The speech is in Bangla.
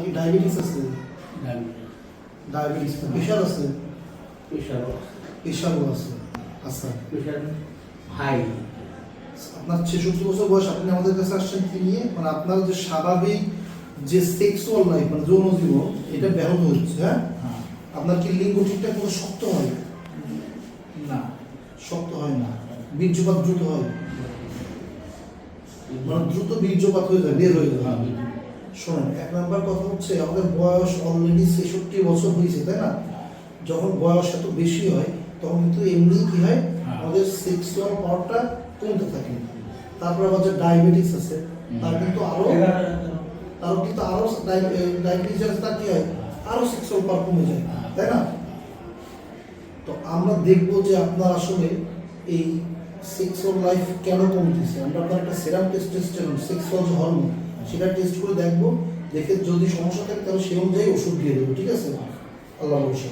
আপনার কি ডায়াবেটিস আছে ডায়াবেটিস প্রেশার আছে প্রেশার প্রেশারও আছে আচ্ছা প্রেশার হাই আপনার ছেষট্টি বছর বয়স আপনি আমাদের কাছে আসছেন কি নিয়ে মানে আপনার যে স্বাভাবিক যে সেক্সুয়াল লাইফ মানে যৌন জীবন এটা ব্যাহত হচ্ছে হ্যাঁ আপনার কি লিঙ্গ ঠিকঠাক মতো শক্ত হয় না শক্ত হয় না বীর্যপাত দ্রুত হয় মানে দ্রুত বীর্যপাত হয়ে যায় বের হয়ে যায় হ্যাঁ, শোনেন এক নাম্বার কথা হচ্ছে আমাদের বয়স অলরেডি ছেষট্টি বছর হয়েছে তাই না? যখন বয়স এত বেশি হয় তখন কিন্তু এমনি কি হয় হ্যাঁ। আমাদের সেক্সুয়াল পাওয়ারটা কমতে থাকে। তারপর যে ডায়াবেটিস আছে তার কিন্তু আরও তারও কিন্তু আরও ডায়াবেটিস আছে তার কি হয় আরও সেক্সুয়াল পাওয়ার কমে যায় তাই না? তো আমরা দেখব যে আপনার আসলে এই সেক্সুয়াল লাইফ কেন কমতেছে। আমরা আপনার একটা serum test testosterone sexual hormone সেটা টেস্ট করে দেখব, দেখে যদি সমস্যা থাকে তাহলে সে অনুযায়ী ওষুধ দিয়ে দেবো, ঠিক আছে? আল্লাহ ভরসা